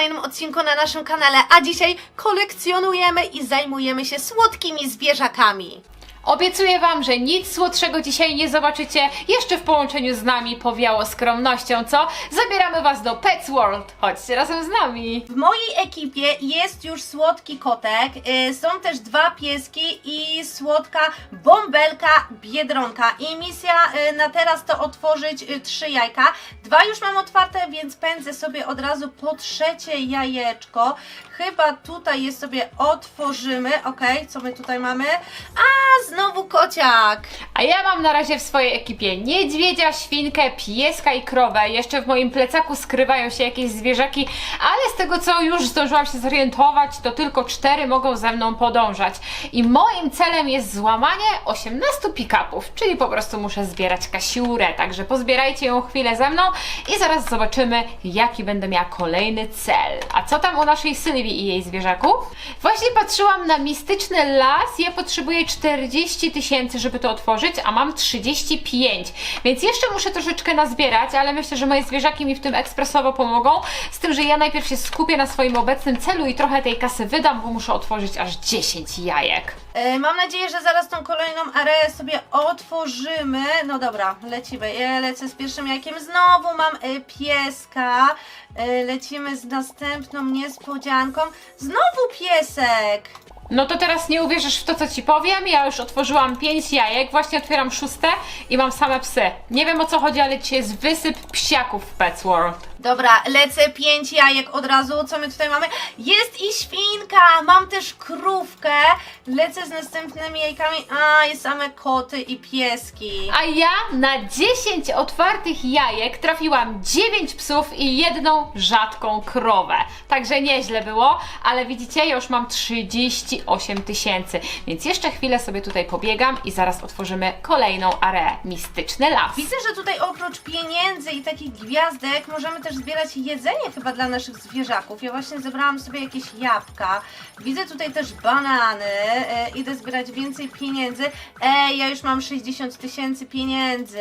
kolejnym odcinku na naszym kanale, a dzisiaj kolekcjonujemy i zajmujemy się słodkimi zwierzakami. Obiecuję Wam, że nic słodszego dzisiaj nie zobaczycie. Jeszcze w połączeniu z nami powiało skromnością, co? Zabieramy Was do Pets World. Chodźcie razem z nami. W mojej ekipie jest już słodki kotek, y, są też dwa pieski i słodka bąbelka biedronka. I misja y, na teraz to otworzyć y, trzy jajka. Dwa już mam otwarte, więc pędzę sobie od razu po trzecie jajeczko. Chyba tutaj je sobie otworzymy. Ok, co my tutaj mamy? A, znowu kociak. A ja mam na razie w swojej ekipie niedźwiedzia, świnkę, pieska i krowę. Jeszcze w moim plecaku skrywają się jakieś zwierzaki, ale z tego co już zdążyłam się zorientować, to tylko cztery mogą ze mną podążać. I moim celem jest złamanie 18 pick-upów, czyli po prostu muszę zbierać kasiurę. Także pozbierajcie ją chwilę ze mną i zaraz zobaczymy, jaki będę miała kolejny cel. A co tam u naszej Sylwii i jej zwierzaków? Właśnie patrzyłam na mistyczny las. Ja potrzebuję 40 tysięcy, żeby to otworzyć, a mam 35. Więc jeszcze muszę troszeczkę nazbierać, ale myślę, że moje zwierzaki mi w tym ekspresowo pomogą. Z tym, że ja najpierw się skupię na swoim obecnym celu i trochę tej kasy wydam, bo muszę otworzyć aż 10 jajek. E, Mam nadzieję, że zaraz tą kolejną areę sobie otworzymy. No dobra, lecimy. Ja lecę z pierwszym jajkiem. Znowu mam e, pieska. E, Lecimy z następną niespodzianką. Znowu piesek. No to teraz nie uwierzysz w to, co ci powiem. Ja już otworzyłam 5 jajek, właśnie otwieram szóste i mam same psy. Nie wiem o co chodzi, ale dzisiaj jest wysyp psiaków w Pets World. Dobra, lecę pięć jajek od razu. Co my tutaj mamy? Jest i świnka! Mam też krówkę. Lecę z następnymi jajkami. A, jest same koty i pieski. A ja na 10 otwartych jajek trafiłam 9 psów i jedną rzadką krowę. Także nieźle było, ale widzicie, ja już mam 38 tysięcy. Więc jeszcze chwilę sobie tutaj pobiegam i zaraz otworzymy kolejną areę. Mistyczny las. Widzę, że tutaj oprócz pieniędzy i takich gwiazdek możemy też zbierać jedzenie chyba dla naszych zwierzaków. Ja właśnie zebrałam sobie jakieś jabłka. Widzę tutaj też banany. E, idę zbierać więcej pieniędzy. Ej, ja już mam 60 tysięcy pieniędzy.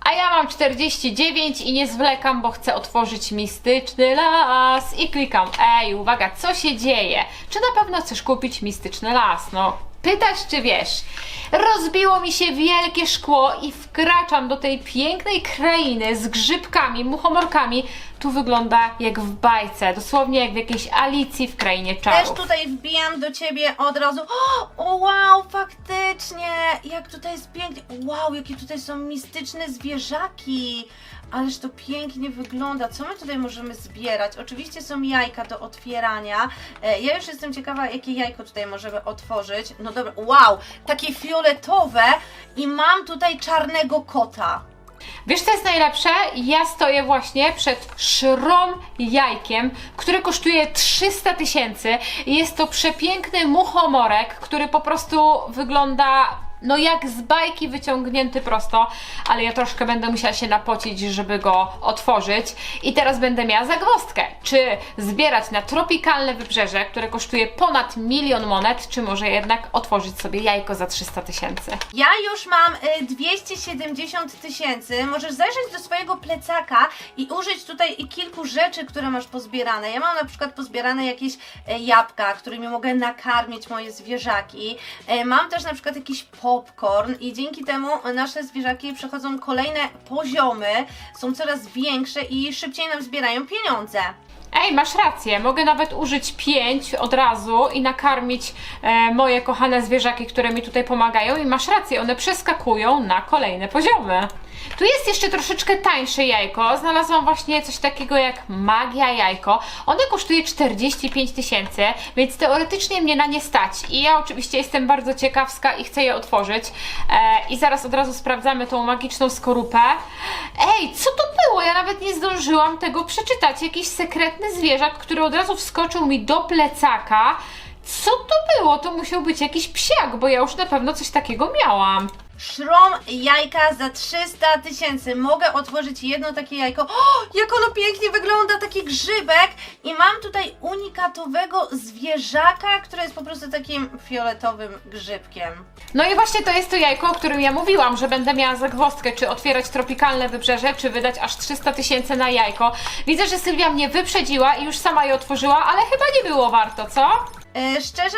A ja mam 49 i nie zwlekam, bo chcę otworzyć mistyczny las. I klikam, ej, uwaga, co się dzieje? Czy na pewno chcesz kupić mistyczny las? No, pytasz czy wiesz? Rozbiło mi się wielkie szkło i wkraczam do tej pięknej krainy z grzybkami, muchomorkami. Tu wygląda jak w bajce, dosłownie jak w jakiejś Alicji w krainie Też czarów. tutaj wbijam do ciebie od razu. O, wow, faktycznie! Jak tutaj jest pięknie. Wow, jakie tutaj są mistyczne zwierzaki. Ależ to pięknie wygląda. Co my tutaj możemy zbierać? Oczywiście są jajka do otwierania. E, Ja już jestem ciekawa, jakie jajko tutaj możemy otworzyć. No dobra, wow, takie fioletowe i mam tutaj czarnego kota. Wiesz co jest najlepsze? Ja stoję właśnie przed szrom jajkiem, które kosztuje 300 tysięcy. Jest to przepiękny muchomorek, który po prostu wygląda no jak z bajki wyciągnięty prosto, ale ja troszkę będę musiała się napocić, żeby go otworzyć. I teraz będę miała zagwozdkę. Czy zbierać na tropikalne wybrzeże, które kosztuje ponad milion monet, czy może jednak otworzyć sobie jajko za 300 tysięcy? Ja już mam y, 270 tysięcy. Możesz zajrzeć do swojego plecaka i użyć tutaj kilku rzeczy, które masz pozbierane. Ja mam na przykład pozbierane jakieś e, jabłka, którymi mogę nakarmić moje zwierzaki. E, Mam też na przykład jakiś popcorn i dzięki temu nasze zwierzaki przechodzą kolejne poziomy, są coraz większe i szybciej nam zbierają pieniądze. Ej, masz rację, mogę nawet użyć pięć od razu i nakarmić e, moje kochane zwierzaki, które mi tutaj pomagają i masz rację, one przeskakują na kolejne poziomy. Tu jest jeszcze troszeczkę tańsze jajko, znalazłam właśnie coś takiego jak magia jajko. One kosztuje 45 tysięcy, więc teoretycznie mnie na nie stać i ja oczywiście jestem bardzo ciekawska i chcę je otworzyć. E, I zaraz od razu sprawdzamy tą magiczną skorupę. Ej, co to było? Ja nawet nie zdążyłam tego przeczytać. Jakiś sekretny zwierzak, który od razu wskoczył mi do plecaka. Co to było? To musiał być jakiś psiak, bo ja już na pewno coś takiego miałam. Szrom jajka za 300 tysięcy. Mogę otworzyć jedno takie jajko. O, jak ono pięknie wygląda, taki grzybek. I mam tutaj unikatowego zwierzaka, który jest po prostu takim fioletowym grzybkiem. No i właśnie to jest to jajko, o którym ja mówiłam, że będę miała zagwozdkę, czy otwierać tropikalne wybrzeże, czy wydać aż 300 tysięcy na jajko. Widzę, że Sylwia mnie wyprzedziła i już sama je otworzyła, ale chyba nie było warto, co? Yy, szczerze?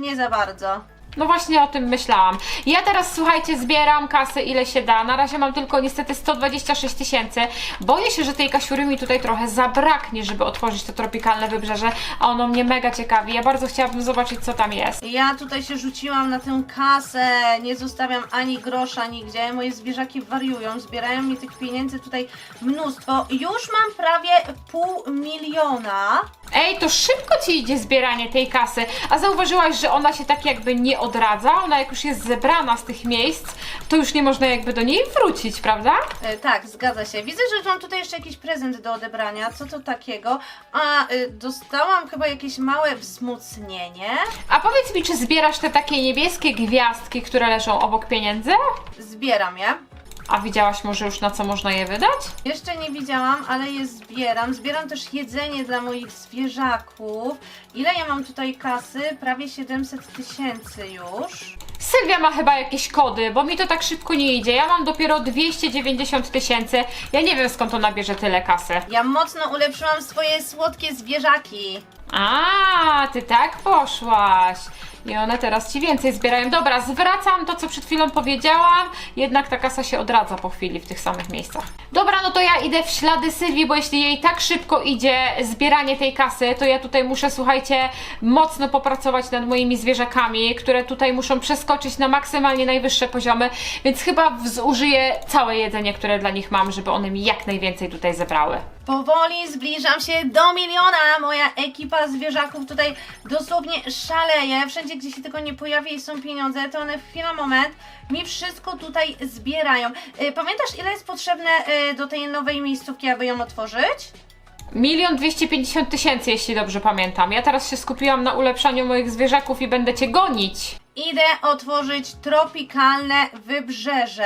Nie za bardzo. No właśnie o tym myślałam. Ja teraz, słuchajcie, zbieram kasy ile się da. Na razie mam tylko niestety 126 tysięcy. Boję się, że tej kasiury mi tutaj trochę zabraknie, żeby otworzyć to tropikalne wybrzeże, a ono mnie mega ciekawi. Ja bardzo chciałabym zobaczyć, co tam jest. Ja tutaj się rzuciłam na tę kasę, nie zostawiam ani grosza nigdzie. Moje zwierzaki wariują, zbierają mi tych pieniędzy tutaj mnóstwo. Już mam prawie pół miliona. Ej, to szybko ci idzie zbieranie tej kasy. A zauważyłaś, że ona się tak jakby nie odradza? Ona jak już jest zebrana z tych miejsc, to już nie można jakby do niej wrócić, prawda? E, tak, zgadza się. Widzę, że mam tutaj jeszcze jakiś prezent do odebrania. Co to takiego? A, y, dostałam chyba jakieś małe wzmocnienie. A powiedz mi, czy zbierasz te takie niebieskie gwiazdki, które leżą obok pieniędzy? Zbieram je. A widziałaś może już na co można je wydać? Jeszcze nie widziałam, ale je zbieram. Zbieram też jedzenie dla moich zwierzaków. Ile ja mam tutaj kasy? Prawie 700 tysięcy już. Sylwia ma chyba jakieś kody, bo mi to tak szybko nie idzie. Ja mam dopiero 290 tysięcy. Ja nie wiem skąd ona bierze tyle kasy. Ja mocno ulepszyłam swoje słodkie zwierzaki. A, ty tak poszłaś. I one teraz ci więcej zbierają. Dobra, zwracam to, co przed chwilą powiedziałam. Jednak ta kasa się odradza po chwili w tych samych miejscach. Dobra, no to ja idę w ślady Sylwii, bo jeśli jej tak szybko idzie zbieranie tej kasy, to ja tutaj muszę, słuchajcie, mocno popracować nad moimi zwierzakami, które tutaj muszą przeskoczyć na maksymalnie najwyższe poziomy, więc chyba zużyję całe jedzenie, które dla nich mam, żeby one mi jak najwięcej tutaj zebrały. Powoli zbliżam się do miliona. Moja ekipa zwierzaków tutaj dosłownie szaleje. Wszędzie, gdzie się tylko nie pojawi i są pieniądze, to one w chwilę moment mi wszystko tutaj zbierają. Y, Pamiętasz, ile jest potrzebne y, do tej nowej miejscówki, aby ją otworzyć? Milion dwieście pięćdziesiąt tysięcy, jeśli dobrze pamiętam. Ja teraz się skupiłam na ulepszaniu moich zwierzaków i będę cię gonić. Idę otworzyć tropikalne wybrzeże.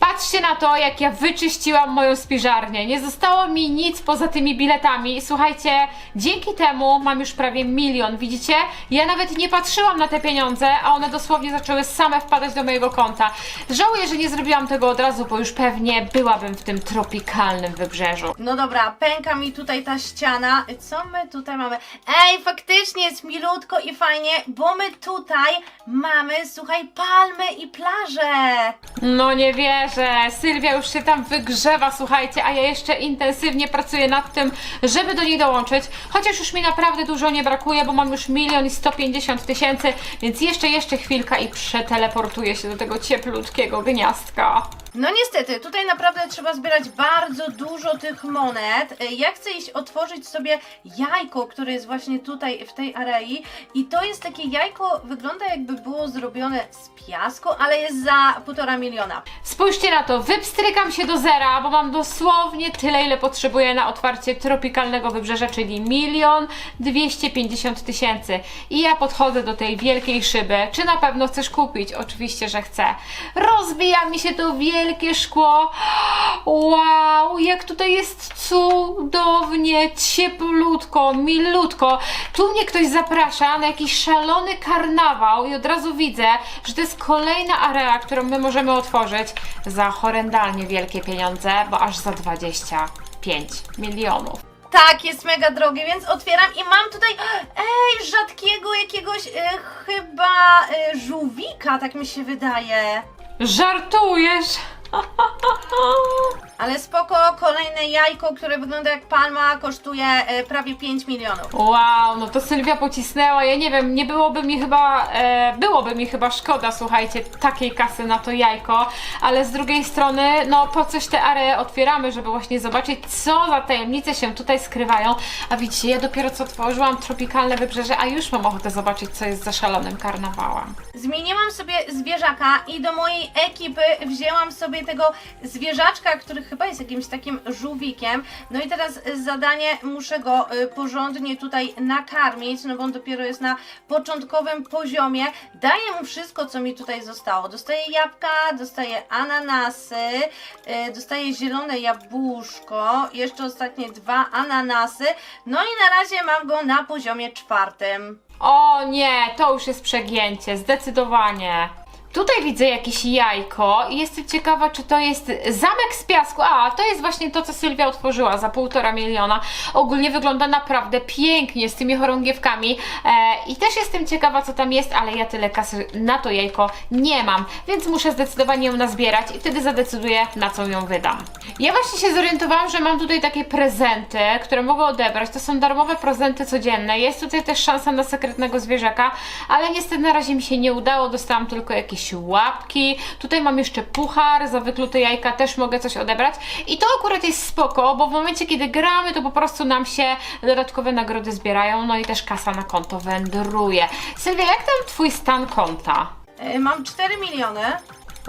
Patrzcie na to, jak ja wyczyściłam moją spiżarnię. Nie zostało mi nic poza tymi biletami. Słuchajcie, dzięki temu mam już prawie milion. Widzicie? Ja nawet nie patrzyłam na te pieniądze, a one dosłownie zaczęły same wpadać do mojego konta. Żałuję, że nie zrobiłam tego od razu, bo już pewnie byłabym w tym tropikalnym wybrzeżu. No dobra, pęka mi tutaj ta ściana. Co my tutaj mamy? Ej, faktycznie jest milutko i fajnie, bo my tutaj mamy, słuchaj, palmy i plaże. No nie wierzę. Sylwia już się tam wygrzewa, słuchajcie, a ja jeszcze intensywnie pracuję nad tym, żeby do niej dołączyć. Chociaż już mi naprawdę dużo nie brakuje, bo mam już milion i 150 tysięcy, więc jeszcze, jeszcze chwilka i przeteleportuję się do tego cieplutkiego gniazdka. No niestety, tutaj naprawdę trzeba zbierać bardzo dużo tych monet. Ja chcę iść otworzyć sobie jajko, które jest właśnie tutaj w tej arei i to jest takie jajko, wygląda jakby było zrobione z piasku, ale jest za półtora miliona. Spójrzcie na to, wypstrykam się do zera, bo mam dosłownie tyle, ile potrzebuję na otwarcie tropikalnego wybrzeża, czyli milion dwieście pięćdziesiąt tysięcy. I ja podchodzę do tej wielkiej szyby. Czy na pewno chcesz kupić? Oczywiście, że chcę. Rozbija mi się to wielkie szkło. Wow, jak tutaj jest cudownie, cieplutko, milutko. Tu mnie ktoś zaprasza na jakiś szalony karnawał i od razu widzę, że to jest kolejna area, którą my możemy otworzyć za horrendalnie wielkie pieniądze, bo aż za 25 milionów. Tak, jest mega drogie, więc otwieram i mam tutaj, ej, rzadkiego jakiegoś y, chyba y, żółwika, tak mi się wydaje. Żartujesz? Ale spoko, kolejne jajko, które wygląda jak palma, kosztuje y, prawie 5 milionów. Wow, no to Sylwia pocisnęła. Ja nie wiem, nie byłoby mi chyba, e, byłoby mi chyba szkoda, słuchajcie, takiej kasy na to jajko, ale z drugiej strony, no po coś te areę otwieramy, żeby właśnie zobaczyć, co za tajemnice się tutaj skrywają. A widzicie, ja dopiero co otworzyłam tropikalne wybrzeże, a już mam ochotę zobaczyć, co jest za szalonym karnawałem. Zmieniłam sobie zwierzaka i do mojej ekipy wzięłam sobie sobie tego zwierzaczka, który chyba jest jakimś takim żółwikiem. No i teraz zadanie, muszę go y, porządnie tutaj nakarmić, no bo on dopiero jest na początkowym poziomie. Daję mu wszystko, co mi tutaj zostało. Dostaję jabłka, dostaję ananasy, y, dostaję zielone jabłuszko, jeszcze ostatnie dwa ananasy. No i na razie mam go na poziomie czwartym. O nie, to już jest przegięcie, zdecydowanie. Tutaj widzę jakieś jajko i jestem ciekawa, czy to jest zamek z piasku. A, to jest właśnie to, co Sylwia otworzyła za półtora miliona. Ogólnie wygląda naprawdę pięknie z tymi chorągiewkami. E, I też jestem ciekawa, co tam jest, ale ja tyle kasy na to jajko nie mam, więc muszę zdecydowanie ją nazbierać i wtedy zadecyduję, na co ją wydam. Ja właśnie się zorientowałam, że mam tutaj takie prezenty, które mogę odebrać. To są darmowe prezenty codzienne. Jest tutaj też szansa na sekretnego zwierzaka, ale niestety na razie mi się nie udało. Dostałam tylko jakieś łapki. Tutaj mam jeszcze puchar, za wyklute jajka też mogę coś odebrać. I to akurat jest spoko, bo w momencie, kiedy gramy, to po prostu nam się dodatkowe nagrody zbierają, no i też kasa na konto wędruje. Sylwia, jak tam twój stan konta? Y, Mam 4 miliony.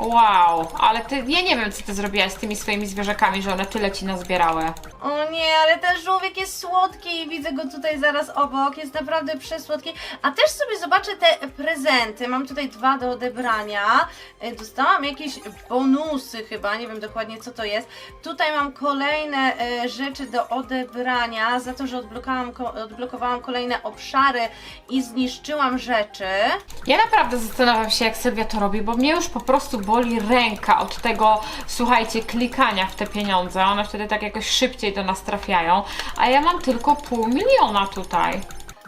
Wow, ale ty, ja nie wiem, co ty zrobiłaś z tymi swoimi zwierzakami, że one tyle ci nazbierały. O nie, ale ten żółwik jest słodki i widzę go tutaj zaraz obok, jest naprawdę przesłodki. A też sobie zobaczę te prezenty, mam tutaj dwa do odebrania. Y, Dostałam jakieś bonusy chyba, nie wiem dokładnie co to jest. Tutaj mam kolejne e, rzeczy do odebrania za to, że odblokowałam, ko- odblokowałam kolejne obszary i zniszczyłam rzeczy. Ja naprawdę zastanawiam się, jak Sylwia to robi, bo mnie już po prostu boli ręka od tego, słuchajcie, klikania w te pieniądze. One wtedy tak jakoś szybciej do nas trafiają, a ja mam tylko pół miliona tutaj.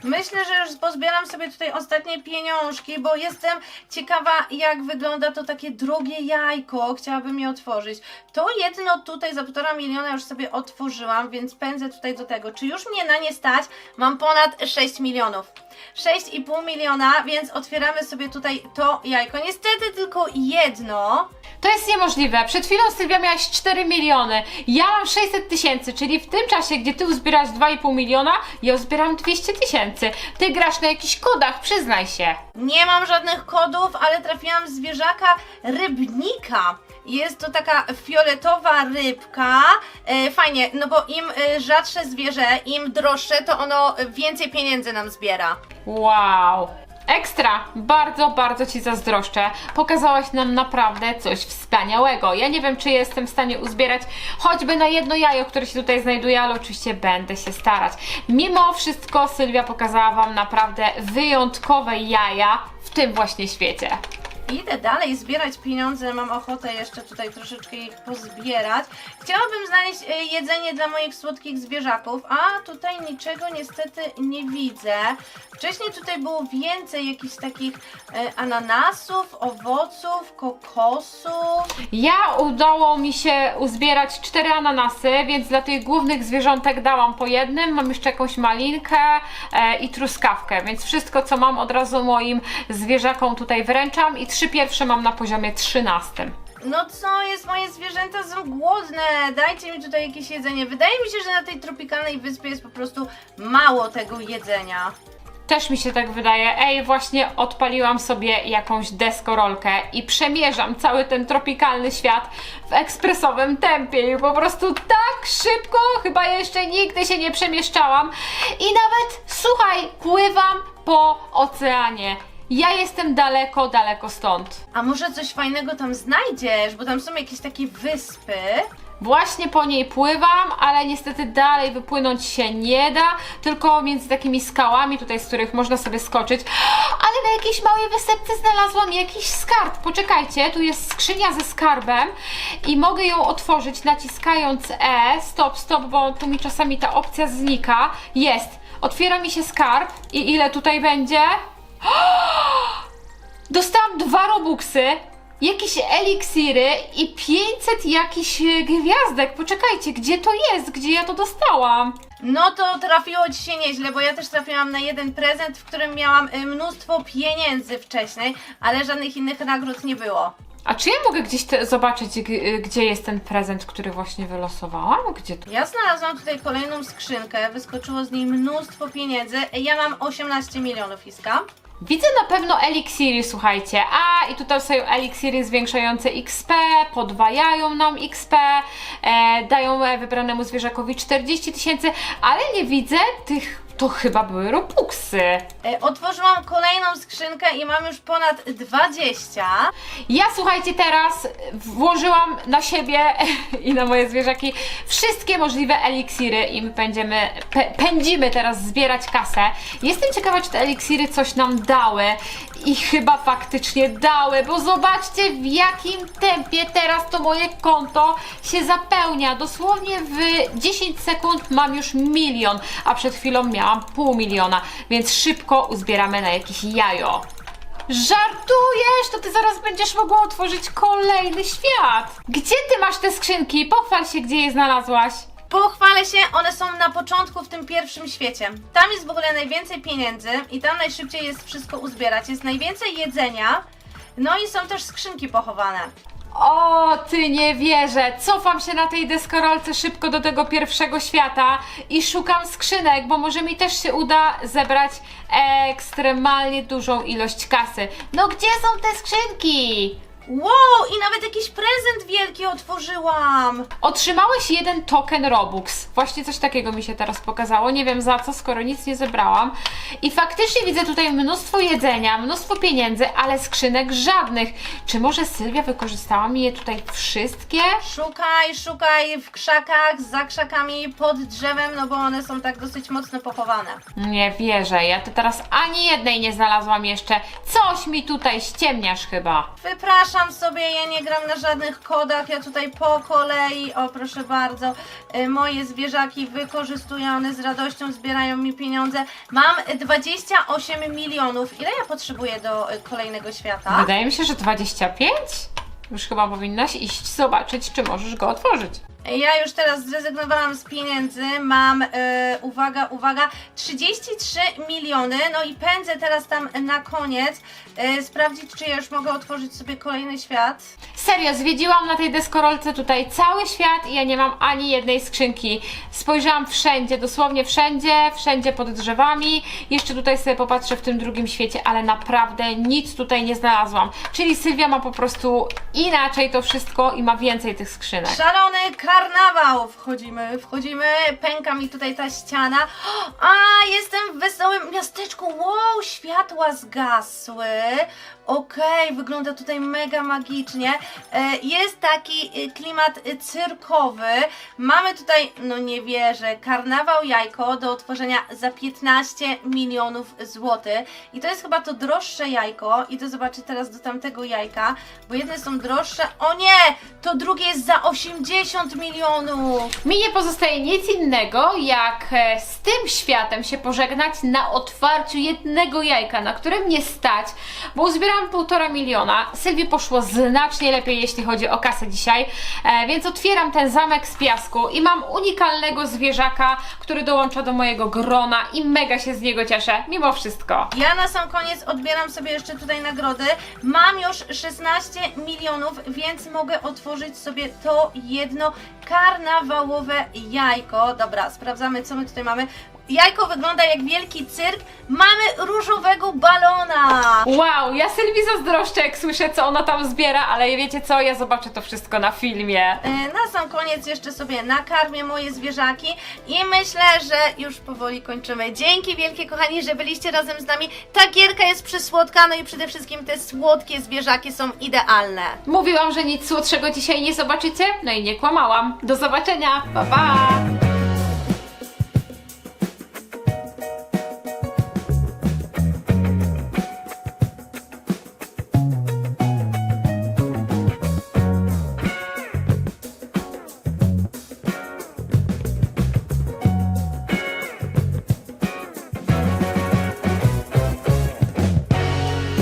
Myślę, że już pozbieram sobie tutaj ostatnie pieniążki, bo jestem ciekawa, jak wygląda to takie drogie jajko. Chciałabym je otworzyć. To jedno tutaj za półtora miliona już sobie otworzyłam, więc pędzę tutaj do tego. Czy już mnie na nie stać? Mam ponad 6 milionów. 6,5 miliona, więc otwieramy sobie tutaj to jajko. Niestety tylko jedno. To jest niemożliwe. Przed chwilą Sylwia miałaś 4 miliony. Ja mam 600 tysięcy, czyli w tym czasie, gdzie ty uzbierasz 2,5 miliona, ja uzbieram 200 tysięcy. Ty grasz na jakichś kodach, przyznaj się. Nie mam żadnych kodów, ale trafiłam zwierzaka rybnika. Jest to taka fioletowa rybka. E, fajnie, no bo im e, rzadsze zwierzę, im droższe, to ono więcej pieniędzy nam zbiera. Wow. Ekstra! Bardzo, bardzo Ci zazdroszczę. Pokazałaś nam naprawdę coś wspaniałego. Ja nie wiem, czy jestem w stanie uzbierać choćby na jedno jajo, które się tutaj znajduje, ale oczywiście będę się starać. Mimo wszystko Sylwia pokazała Wam naprawdę wyjątkowe jaja w tym właśnie świecie. Idę dalej zbierać pieniądze, mam ochotę jeszcze tutaj troszeczkę ich pozbierać. Chciałabym znaleźć e, jedzenie dla moich słodkich zwierzaków, a tutaj niczego niestety nie widzę. Wcześniej tutaj było więcej jakichś takich e, ananasów, owoców, kokosów. Ja udało mi się uzbierać cztery ananasy, więc dla tych głównych zwierzątek dałam po jednym. Mam jeszcze jakąś malinkę e, i truskawkę, więc wszystko co mam od razu moim zwierzakom tutaj wręczam i trzy pierwsze mam na poziomie 13. No co jest, moje zwierzęta są głodne, dajcie mi tutaj jakieś jedzenie. Wydaje mi się, że na tej tropikalnej wyspie jest po prostu mało tego jedzenia. Też mi się tak wydaje. Ej, właśnie odpaliłam sobie jakąś deskorolkę i przemierzam cały ten tropikalny świat w ekspresowym tempie i po prostu tak szybko, chyba jeszcze nigdy się nie przemieszczałam i nawet, słuchaj, pływam po oceanie. Ja jestem daleko, daleko stąd. A może coś fajnego tam znajdziesz, bo tam są jakieś takie wyspy. Właśnie po niej pływam, ale niestety dalej wypłynąć się nie da, tylko między takimi skałami tutaj, z których można sobie skoczyć. Ale na jakiejś małej wysepce znalazłam jakiś skarb. Poczekajcie, tu jest skrzynia ze skarbem i mogę ją otworzyć naciskając E. Stop, stop, bo tu mi czasami ta opcja znika. Jest. Otwiera mi się skarb i ile tutaj będzie? Dostałam dwa robuxy, jakieś eliksiry i 500 jakichś e, gwiazdek. Poczekajcie, gdzie to jest? Gdzie ja to dostałam? No to trafiło ci się nieźle, bo ja też trafiłam na jeden prezent, w którym miałam y, mnóstwo pieniędzy wcześniej, ale żadnych innych nagród nie było. A czy ja mogę gdzieś te, zobaczyć, g- gdzie jest ten prezent, który właśnie wylosowałam? Gdzie to? Ja znalazłam tutaj kolejną skrzynkę, wyskoczyło z niej mnóstwo pieniędzy. Ja mam 18 milionów iska. Widzę na pewno eliksiry, słuchajcie. A, i tutaj są eliksiry zwiększające XP, podwajają nam XP, e, dają e, wybranemu zwierzakowi 40 tysięcy, ale nie widzę tych, to chyba były robuxy. E, Otworzyłam kolejną skrzynkę i mam już ponad 20. Ja słuchajcie, teraz włożyłam na siebie i na moje zwierzaki wszystkie możliwe eliksiry i my będziemy, pędzimy teraz zbierać kasę. Jestem ciekawa, czy te eliksiry coś nam dały i chyba faktycznie dały, bo zobaczcie w jakim tempie teraz to moje konto się zapełnia. Dosłownie w 10 sekund mam już milion, a przed chwilą miałam pół miliona, więc szybko uzbieramy na jakieś jajo. Żartujesz? To ty zaraz będziesz mogła otworzyć kolejny świat. Gdzie ty masz te skrzynki? Pochwal się, gdzie je znalazłaś. Pochwalę się, one są na początku w tym pierwszym świecie. Tam jest w ogóle najwięcej pieniędzy i tam najszybciej jest wszystko uzbierać. Jest najwięcej jedzenia, no i są też skrzynki pochowane. O, ty nie wierzę. Cofam się na tej deskorolce szybko do tego pierwszego świata i szukam skrzynek, bo może mi też się uda zebrać ekstremalnie dużą ilość kasy. No gdzie są te skrzynki? Wow, i nawet jakiś prezent wielki otworzyłam. Otrzymałeś jeden token Robux. Właśnie coś takiego mi się teraz pokazało. Nie wiem za co, skoro nic nie zebrałam. I faktycznie widzę tutaj mnóstwo jedzenia, mnóstwo pieniędzy, ale skrzynek żadnych. Czy może Sylwia wykorzystała mi je tutaj wszystkie? Szukaj, szukaj w krzakach, za krzakami, pod drzewem, no bo one są tak dosyć mocno pochowane. Nie wierzę, ja to teraz ani jednej nie znalazłam jeszcze. Coś mi tutaj ściemniasz chyba. Wypraszam sobie, ja nie gram na żadnych kodach, ja tutaj po kolei, o proszę bardzo, y, moje zwierzaki wykorzystuję, one z radością zbierają mi pieniądze. Mam 28 milionów. Ile ja potrzebuję do y, kolejnego świata? Wydaje mi się, że 25? Już chyba powinnaś iść zobaczyć, czy możesz go otworzyć. Ja już teraz zrezygnowałam z pieniędzy, mam, y, uwaga, uwaga, 33 miliony, no i pędzę teraz tam na koniec, y, sprawdzić, czy ja już mogę otworzyć sobie kolejny świat. Serio, zwiedziłam na tej deskorolce tutaj cały świat i ja nie mam ani jednej skrzynki. Spojrzałam wszędzie, dosłownie wszędzie, wszędzie pod drzewami. Jeszcze tutaj sobie popatrzę w tym drugim świecie, ale naprawdę nic tutaj nie znalazłam. Czyli Sylwia ma po prostu inaczej to wszystko i ma więcej tych skrzynek. Szalony karnawał! Wchodzimy, wchodzimy, pęka mi tutaj ta ściana. A, jestem w wesołym miasteczku. Wow, światła zgasły. Okej, wygląda tutaj mega magicznie. E, Jest taki e, klimat e, cyrkowy. Mamy tutaj, no nie wierzę, karnawał jajko do otworzenia za 15 milionów złotych. I to jest chyba to droższe jajko. Idę zobaczyć teraz do tamtego jajka, bo jedne są droższe. O nie! To drugie jest za 80 milionów. Mi nie pozostaje nic innego, jak e, z tym światem się pożegnać na otwarciu jednego jajka, na którym nie stać, bo uzbierałam półtora miliona. Sylwii poszło znacznie lepiej, jeśli chodzi o kasę dzisiaj, e, więc otwieram ten zamek z piasku i mam unikalnego zwierzaka, który dołącza do mojego grona i mega się z niego cieszę, mimo wszystko. Ja na sam koniec odbieram sobie jeszcze tutaj nagrody. Mam już 16 milionów, więc mogę otworzyć sobie to jedno karnawałowe jajko. Dobra, sprawdzamy co my tutaj mamy. Jajko wygląda jak wielki cyrk. Mamy różowego balona. Wow, ja Sylwii zazdroszczę, jak słyszę, co ona tam zbiera, ale wiecie co, ja zobaczę to wszystko na filmie. E, Na sam koniec jeszcze sobie nakarmię moje zwierzaki i myślę, że już powoli kończymy. Dzięki wielkie kochani, że byliście razem z nami. Ta gierka jest przysłodka, no i przede wszystkim te słodkie zwierzaki są idealne. Mówiłam, że nic słodszego dzisiaj nie zobaczycie, no i nie kłamałam. Do zobaczenia, pa pa!